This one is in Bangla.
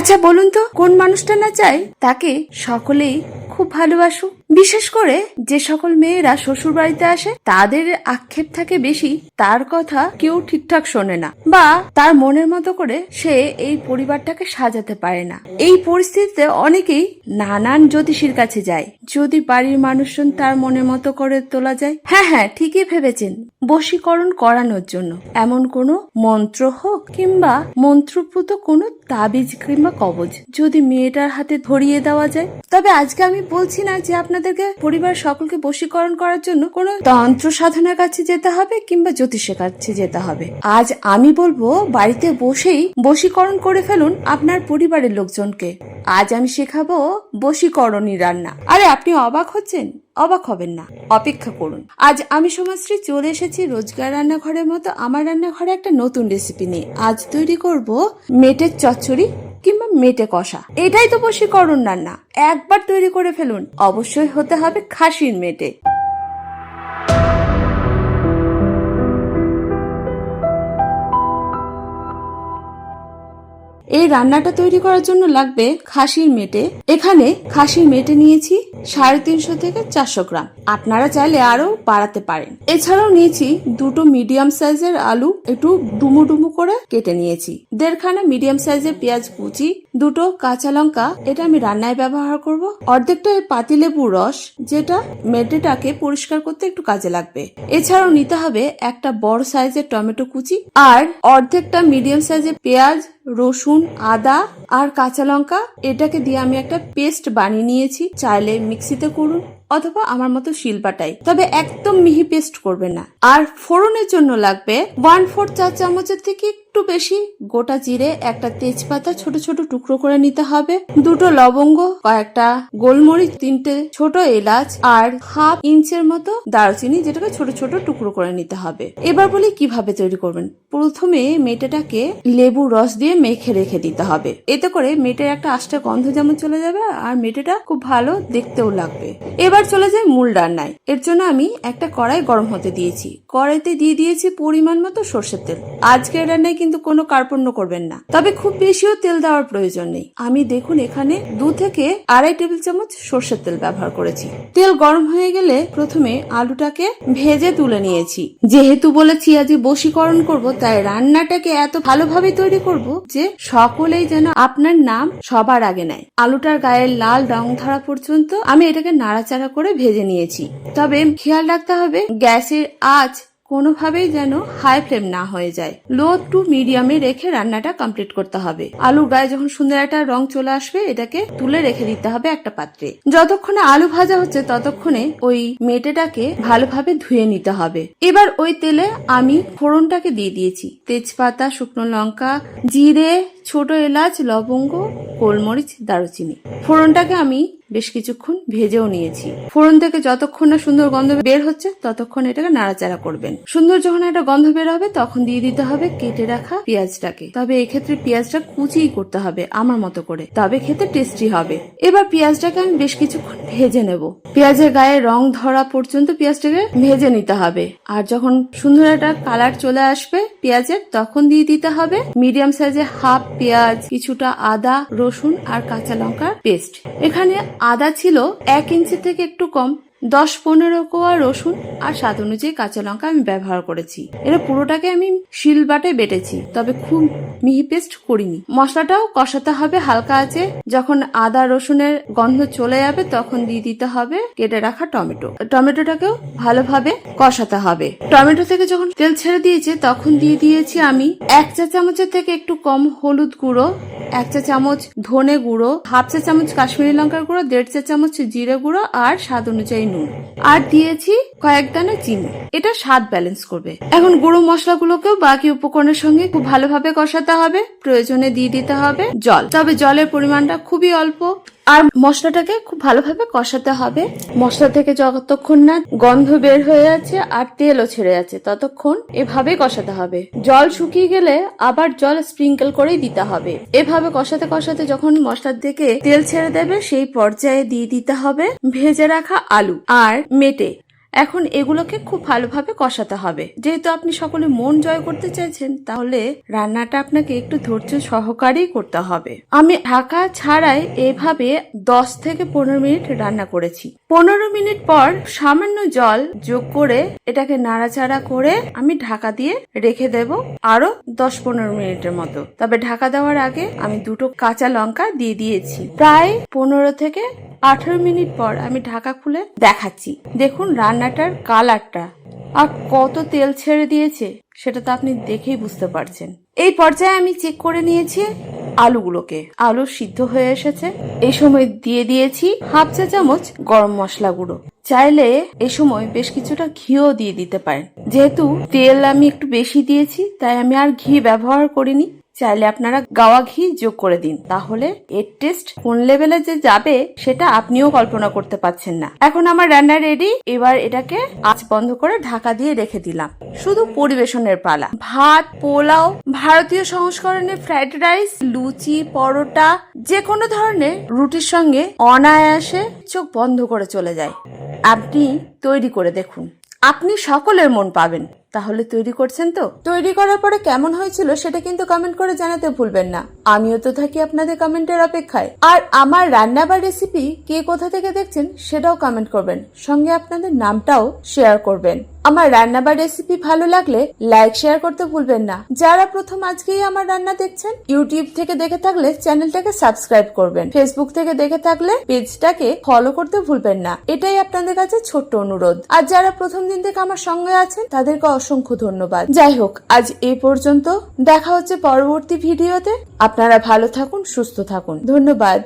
আচ্ছা বলুন তো কোন মানুষটা না চায়? তাকে সকলেই খুব ভালোবাসুক বিশেষ করে যে সকল মেয়েরা শ্বশুর বাড়িতে আসে, তাদের আক্ষেপ থাকে বেশি, তার কথা কেউ ঠিকঠাক শোনে না। বা তার মনের মতো করে সে এই পরিবারটাকে সাজাতে পারে না। এই পরিস্থিতিতে অনেকেই নানান জ্যোতিষীর কাছে যায়। যদি বাড়ির মানুষজন তার মনের মতো করে তোলা যায় হ্যাঁ হ্যাঁ ঠিকই ভেবেছেন। বশীকরণ করানোর জন্য। এমন কোনো মন্ত্র হোক কিংবা মন্ত্রপুত কোনো তাবিজ কিংবা কবজ যদি মেয়েটার হাতে ধরিয়ে দেওয়া যায়। তবে আজকে আমি বলছি না যে আপনাদেরকে পরিবার সকলকে বশীকরণ করার জন্য কোনো তন্ত্র সাধনার কাছে যেতে হবে কিংবা জ্যোতিষের কাছে যেতে হবে। আজ আমি বলব, বাড়িতে বসেই বশীকরণ করে ফেলুন আপনার পরিবারের লোকজনকে। আজ আমি শেখাবো বশীকরণী রান্না। আরে, আপনি অবাক হচ্ছেন? অবাক হবেন না। অপেক্ষা করুন। আজ আমি সমাজশ্রী চলে এসেছি রোজগার রান্নাঘরের মতো। আমার রান্নাঘরে একটা নতুন রেসিপি নিয়ে। আজ তৈরি করব মেটের চচ্চড়ি কিংবা মেটে কষা। এটাই তো বশীকরণ রান্না। একবার তৈরি করে ফেলুন। অবশ্যই হতে হবে খাসির মেটে। এই রান্নাটা তৈরি করার জন্য লাগবে খাসির মেটে। এখানে খাসির মেটে নিয়েছি। সাড়ে তিনশো থেকে চারশো গ্রাম। আপনারা চাইলে আরও বাড়াতে পারেন। এছাড়াও নিয়েছি দুটো মিডিয়াম সাইজের আলু একটু ডুমু ডুমু করে কেটে নিয়েছি। দেড়খানা মিডিয়াম সাইজের পেঁয়াজ কুচি, দুটো কাঁচা লঙ্কা, এটা আমি রান্নায় ব্যবহার করব। অর্ধেকটা পাতিলেবুর রস, যেটা মেটেটাকে পরিষ্কার করতে একটু কাজে লাগবে। এছাড়াও নিতে হবে একটা বড় সাইজের টমেটো কুচি আর অর্ধেকটা মিডিয়াম সাইজের পেঁয়াজ রসুন, আদা আর কাঁচা লঙ্কা, এটাকে দিয়ে আমি একটা পেস্ট বানিয়ে নিয়েছি। চাইলে মিক্সিতে করুন। অথবা আমার মতো শিলপাটাই। তবে একদম মিহি পেস্ট করবে না। আর ফোড়নের জন্য লাগবে ওয়ান ফোর চা চামচের থেকে একটু বেশি গোটা জিরে, একটা তেজপাতা, ছোট ছোট টুকরো করে নিতে হবে। দুটো লবঙ্গ, কয়েকটা গোলমরিচ, তিনটে ছোট এলাচ, আর হাফ ইঞ্চের মতো দারচিনি, যেটাকে ছোট ছোট টুকরো করে নিতে হবে। এবার বলি কীভাবে তৈরি করবেন। প্রথমে মেটেটাকে লেবু রস দিয়ে মেখে রেখে দিতে হবে। এতে করে মেটের একটা আষ্টা গন্ধ যেমন চলে যাবে, আর মেটেটা খুব ভালো দেখতেও লাগবে। এবার চলে যায় মূল রান্নায়। এর জন্য আমি একটা কড়াই গরম হতে দিয়েছি। কড়াইতে দিয়ে দিয়েছি পরিমাণ মতো সর্ষের তেল। আজকের রান্নায় কিন্তু কোনো কার্পণ্য করবেন না। তবে খুব বেশিও তেল দেওয়ার প্রয়োজন নেই। আমি দেখুন এখানে দু থেকে আড়াই টেবিল চামচ সর্ষের তেল ব্যবহার করেছি। তেল গরম হয়ে গেলে প্রথমে আলুটাকে ভেজে তুলে নিয়েছি। যেহেতু বলেছি আজ বশীকরণ করব, তাই রান্নাটাকে এত ভালোভাবে তৈরি করব যে সকলেই যেন আপনার নাম সবার আগে নেয়। আলুটার গায়ের লাল রং ধরা পর্যন্ত আমি এটাকে নাড়াচাড়া করে ভেজে নিয়েছি। তবে খেয়াল রাখতে হবে, গ্যাসের আঁচ কোনোভাবেই যেন হাই ফ্লেম না হয়ে যায়। লো টু মিডিয়ামে রেখে রান্নাটা কমপ্লিট করতে হবে। আলুর গায়ে যখন সুন্দর একটা রং চলে আসবে, এটাকে তুলে রেখে দিতে হবে একটা পাত্রে। যতক্ষণে আলু ভাজা হচ্ছে, ততক্ষণে ওই মেটেটাকে ভালোভাবে ধুয়ে নিতে হবে। এবার ওই তেলে আমি ফোড়নটাকে দিয়ে দিয়েছি। তেজপাতা, শুকনো লঙ্কা, জিরে, ছোট এলাচ, লবঙ্গ, গোলমরিচ, দারুচিনি। ফোড়নটাকে আমি বেশ কিছুক্ষণ ভেজেও নিয়েছি। ফোড়ন থেকে যতক্ষণ না সুন্দর গন্ধ বের হচ্ছে, ততক্ষণ এটাকে নাড়াচাড়া করবেন। সুন্দর যখন একটা গন্ধ বের হবে, তখন দিয়ে দিতে হবে কেটে রাখা পেঁয়াজটাকে। তবে এক্ষেত্রে পেঁয়াজটা কুচিই করতে হবে, আমার মতো করে। তবে খেতে টেস্টি হবে। এবার পেঁয়াজটাকে আমি বেশ কিছুক্ষণ ভেজে নেব। পেঁয়াজের গায়ে রং ধরা পর্যন্ত পেঁয়াজটাকে ভেজে নিতে হবে। আর যখন সুন্দর একটা কালার চলে আসবে পেঁয়াজের, তখন দিয়ে দিতে হবে মিডিয়াম সাইজে হাফ পেঁয়াজ, কিছুটা আদা, রসুন আর কাঁচা লঙ্কার পেস্ট এখানে আদা ছিল এক ইঞ্চি থেকে একটু কম। দশ পনেরো কোয়া রসুন আর স্বাদ অনুযায়ী কাঁচা লঙ্কা আমি ব্যবহার করেছি। এটা পুরোটাকে আমি শিল বাটে বেটেছি, তবে খুব মিহি পেস্ট করিনি। মশলাটাও কষাতে হবে হালকা আছে যখন আদা রসুনের গন্ধ চলে যাবে, তখন দিয়ে দিতে হবে কেটে রাখা টমেটো। টমেটোটাকেও ভালোভাবে কষাতে হবে। টমেটো থেকে যখন তেল ছেড়ে দিয়েছে, তখন দিয়ে দিয়েছি আমি এক চা চামচের থেকে একটু কম হলুদ গুঁড়ো, এক চা চামচ ধনে গুঁড়ো, হাফ চা চামচ কাশ্মীরি লঙ্কার গুঁড়ো, দেড় চা চামচ জিরে গুঁড়ো আর স্বাদ অনুযায়ী নুন। আর দিয়েছি কয়েক দানা চিনি। এটা স্বাদ ব্যালেন্স করবে। এখন গুঁড়ো মশলাগুলোকেও বাকি উপকরণের সঙ্গে খুব ভালোভাবে কষাতে হবে। প্রয়োজনে দিয়ে দিতে হবে জল। তবে জলের পরিমাণটা খুবই অল্প। আর মশলাটাকে খুব ভালোভাবে কষাতে হবে। মশলা থেকে যতক্ষণ না গন্ধ বের হয়ে যাচ্ছে আর তেলও ছেড়ে যাচ্ছে, ততক্ষণ এভাবে কষাতে হবে। জল শুকিয়ে গেলে আবার জল স্প্রিঙ্কেল করেই দিতে হবে। এভাবে কষাতে কষাতে যখন মশলার থেকে তেল ছেড়ে দেবে, সেই পর্যায়ে দিয়ে দিতে হবে ভেজে রাখা আলু। আর মেটে এখন এগুলোকে খুব ভালোভাবে কষাতে হবে। যেহেতু আপনি সকলে মন জয় করতে চাইছেন, তাহলে রান্নাটা আপনাকে একটু ধৈর্য সহকারেই করতে হবে। আমি ঢাকা ছাড়াই এভাবে দশ থেকে পনেরো মিনিট রান্না করেছি। পনেরো মিনিট পর সামান্য জল যোগ করে এটাকে নাড়াচাড়া করে আমি ঢাকা দিয়ে রেখে দেব আরও দশ পনেরো মিনিটের মতো। তবে ঢাকা দেওয়ার আগে আমি দুটো কাঁচা লঙ্কা দিয়ে দিয়েছি। প্রায় পনেরো থেকে আঠারো মিনিট পর আমি ঢাকা খুলে দেখাচ্ছি। দেখুন রান্নাটার কালারটা। আর কত তেল ছেড়ে দিয়েছে, সেটা তো আপনি দেখেই বুঝতে পারছেন। এই পর্যায়ে আমি চেক করে নিয়েছি আলুগুলোকে। আলু সিদ্ধ হয়ে এসেছে। এই সময় দিয়ে দিয়েছি হাফ চা চামচ গরম মশলা গুঁড়ো। চাইলে এ সময় বেশ কিছুটা ঘিও দিয়ে দিতে পারেন। যেহেতু তেল আমি একটু বেশি দিয়েছি, তাই আমি আর ঘি ব্যবহার করিনি। চাইলে আপনারা গাওয়া ঘি যোগ করে দিন। তাহলে এর টেস্ট কোন লেভেলে যে যাবে, সেটা আপনিও কল্পনা করতে পারছেন না। এখন আমার রান্না রেডি এবার এটাকে আঁচ বন্ধ করে ঢাকা দিয়ে রেখে দিলাম। শুধু পরিবেশনের পালা। ভাত, পোলাও, ভারতীয় সংস্করণে ফ্রাইড রাইস লুচি, পরোটা যে কোনো ধরনের রুটির সঙ্গে অনায়াসে চোখ বন্ধ করে চলে যায়। আপনি তৈরি করে দেখুন। আপনি সকলের মন পাবেন। তাহলে তৈরি করছেন তো? তৈরি করার পরে কেমন হয়েছিল সেটা কিন্তু কমেন্ট করে জানাতে ভুলবেন না। আমিও তো থাকি আপনাদের কমেন্টের অপেক্ষায়। আর আমার রান্না বা রেসিপি কে কোথা থেকে দেখছেন সেটাও কমেন্ট করবেন। সঙ্গে আপনাদের নামটাও শেয়ার করবেন। আমার রান্না বা রেসিপি ভালো লাগলে লাইক শেয়ার করতে ভুলবেন না। যারা প্রথম আজকেই আমার রান্না দেখছেন ইউটিউব থেকে দেখে থাকলে চ্যানেলটাকে সাবস্ক্রাইব করবেন। ফেসবুক থেকে দেখে থাকলে পেজটাকে ফলো করতে ভুলবেন না। এটাই আপনাদের কাছে ছোট্ট অনুরোধ। আর যারা প্রথম দিন থেকে আমার সঙ্গে আছেন, তাদেরকে অসংখ্য ধন্যবাদ। যাই হোক, আজ এ পর্যন্ত। দেখা হচ্ছে পরবর্তী ভিডিওতে। আপনারা ভালো থাকুন, সুস্থ থাকুন। ধন্যবাদ।